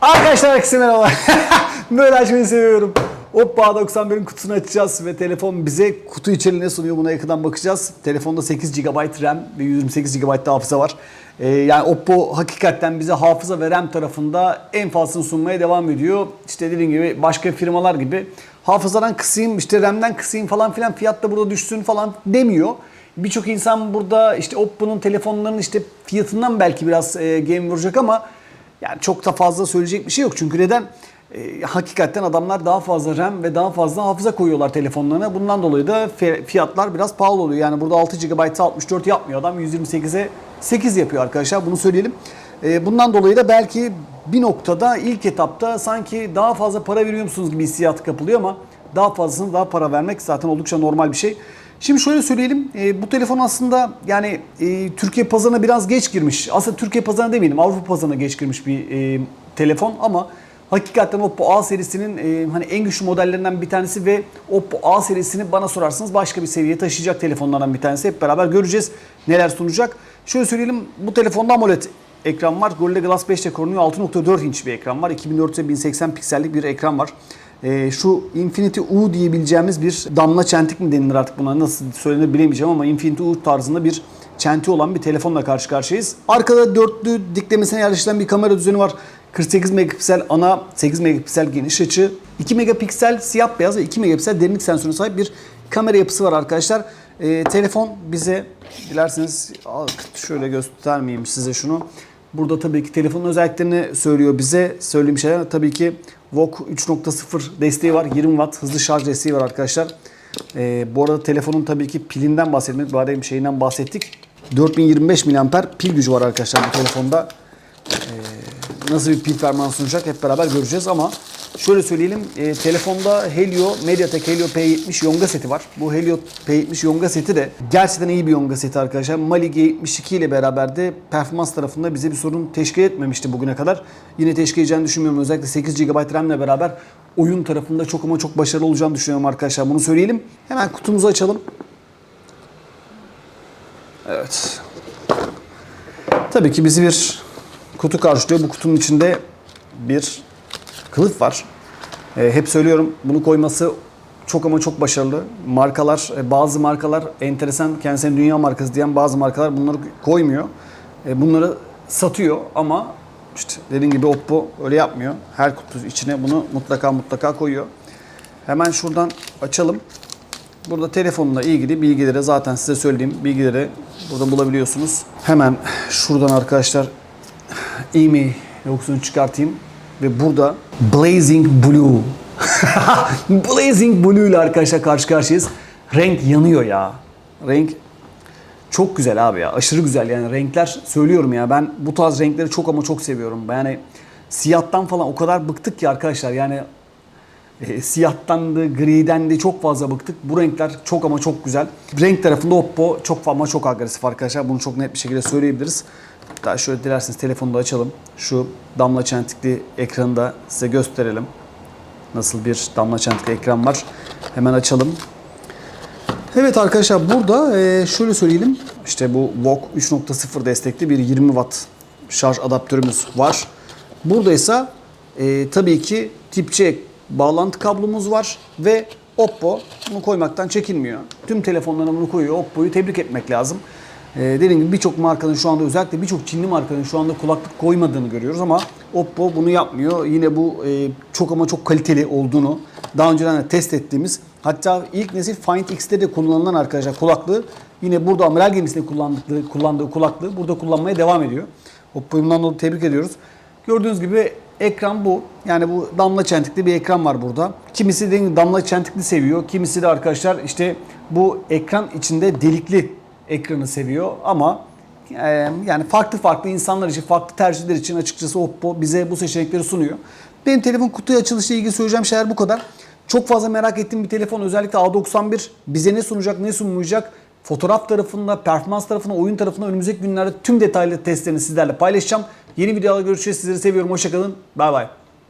Arkadaşlar herkese merhaba. Böyle açmayı seviyorum. Oppo A91'in kutusunu açacağız ve telefon bize kutu içeriği ne sunuyor buna yakından bakacağız. Telefonda 8 GB RAM ve 128 GB hafıza var. Ee, yani Oppo hakikaten bize hafıza ve RAM tarafında en fazlasını sunmaya devam ediyor. İşte dediğim gibi başka firmalar gibi hafızadan kısayım işte RAM'den kısayım falan filan fiyat da burada düşsün falan demiyor. Birçok insan burada işte Oppo'nun telefonlarının işte fiyatından belki biraz e, game vuracak ama yani çok da fazla söyleyecek bir şey yok. Çünkü neden? E, hakikaten adamlar daha fazla RAM ve daha fazla hafıza koyuyorlar telefonlarına. Bundan dolayı da fiyatlar biraz pahalı oluyor. Yani burada 6 GB'a 64 yapmıyor adam. 128'e 8 yapıyor arkadaşlar. Bunu söyleyelim. E, bundan dolayı da belki bir noktada ilk etapta sanki daha fazla para veriyor musunuz gibi hissiyat kapılıyor ama daha fazlasını daha para vermek zaten oldukça normal bir şey. Şimdi şöyle söyleyelim. e, bu telefon aslında yani e, Türkiye pazarına biraz geç girmiş. Aslında Türkiye pazarına demeyelim. Avrupa pazarına geç girmiş bir e, telefon ama hakikaten Oppo A serisinin e, hani en güçlü modellerinden bir tanesi ve Oppo A serisini bana sorarsanız başka bir seviyeye taşıyacak telefonlardan bir tanesi. Hep beraber göreceğiz neler sunacak. Şöyle söyleyelim. Bu telefonda AMOLED ekran var. Gorilla Glass 5 ile korunuyor. 6.4 inç bir ekran var. 2400 1080 piksellik bir ekran var. Ee, şu Infinity U diyebileceğimiz bir damla çentik mi denilir artık buna nasıl söylenir bilemeyeceğim ama Infinity U tarzında bir çenti olan bir telefonla karşı karşıyayız. Arkada dörtlü diklemesine yerleştirilen bir kamera düzeni var. 48 megapiksel ana, 8 megapiksel geniş açı, 2 megapiksel siyah beyaz ve 2 megapiksel derinlik sensörüne sahip bir kamera yapısı var arkadaşlar. Ee, telefon bize dilerseniz şöyle göstermeyeyim size şunu. Burada tabii ki telefonun özelliklerini söylüyor bize. Söylediğim şeyler tabii ki VOOC 3.0 desteği var. 20 Watt hızlı şarj desteği var arkadaşlar. Ee, bu arada telefonun tabii ki pilinden bahsetmek, bari şeyinden bahsettik. 4025 mAh pil gücü var arkadaşlar bu telefonda. Ee, nasıl bir pil performansı sunacak hep beraber göreceğiz ama şöyle söyleyelim e, telefonda Helio Mediatek Helio P70 Yonga seti var. Bu Helio P70 Yonga seti de gerçekten iyi bir Yonga seti arkadaşlar. Mali G72 ile beraber de performans tarafında bize bir sorun teşkil etmemişti bugüne kadar. Yine teşkil edeceğini düşünmüyorum. Özellikle 8 GB RAM ile beraber oyun tarafında çok ama çok başarılı olacağını düşünüyorum arkadaşlar. Bunu söyleyelim. Hemen kutumuzu açalım. Evet. Tabii ki bizi bir kutu karşılıyor. Bu kutunun içinde bir kılıf var. Ee, hep söylüyorum bunu koyması çok ama çok başarılı. Markalar, e, bazı markalar enteresan kendisine dünya markası diyen bazı markalar bunları koymuyor. E, bunları satıyor ama işte dediğim gibi Oppo öyle yapmıyor. Her kutu içine bunu mutlaka mutlaka koyuyor. Hemen şuradan açalım. Burada telefonla ilgili bilgileri zaten size söylediğim bilgileri burada bulabiliyorsunuz. Hemen şuradan arkadaşlar e-mail yoksunu çıkartayım ve burada Blazing Blue Blazing Blue ile arkadaşlar karşı karşıyayız. Renk yanıyor ya. Renk çok güzel abi ya. Aşırı güzel yani renkler söylüyorum ya. Ben bu tarz renkleri çok ama çok seviyorum. Yani siyahtan falan o kadar bıktık ki arkadaşlar. Yani e, siyahtan da griden de çok fazla bıktık. Bu renkler çok ama çok güzel. Renk tarafında Oppo çok ama çok agresif arkadaşlar. Bunu çok net bir şekilde söyleyebiliriz. Daha şöyle dilerseniz telefonu da açalım. Şu damla çentikli ekranı da size gösterelim. Nasıl bir damla çentikli ekran var. Hemen açalım. Evet arkadaşlar burada e, şöyle söyleyelim. İşte bu VOOC 3.0 destekli bir 20 watt şarj adaptörümüz var. Burada ise e, tabii ki tip C bağlantı kablomuz var ve Oppo bunu koymaktan çekinmiyor. Tüm telefonlarına bunu koyuyor. Oppo'yu tebrik etmek lazım. Ee, dediğim gibi birçok markanın şu anda özellikle birçok Çinli markanın şu anda kulaklık koymadığını görüyoruz ama Oppo bunu yapmıyor. Yine bu e, çok ama çok kaliteli olduğunu daha önceden de test ettiğimiz hatta ilk nesil Find X'te de kullanılan arkadaşlar kulaklığı yine burada amiral gemisinde kullandığı, kullandığı kulaklığı burada kullanmaya devam ediyor. Oppo'yu bundan dolayı tebrik ediyoruz. Gördüğünüz gibi ekran bu. Yani bu damla çentikli bir ekran var burada. Kimisi de damla çentikli seviyor. Kimisi de arkadaşlar işte bu ekran içinde delikli ekranı seviyor ama e, yani farklı farklı insanlar için, farklı tercihler için açıkçası Oppo bize bu seçenekleri sunuyor. Benim telefon kutuyu açılışla ilgili söyleyeceğim şeyler bu kadar. Çok fazla merak ettiğim bir telefon özellikle A91 bize ne sunacak ne sunmayacak fotoğraf tarafında, performans tarafında, oyun tarafında önümüzdeki günlerde tüm detaylı testlerini sizlerle paylaşacağım. Yeni videolarda görüşeceğiz. Sizleri seviyorum. Hoşçakalın. Bay bay.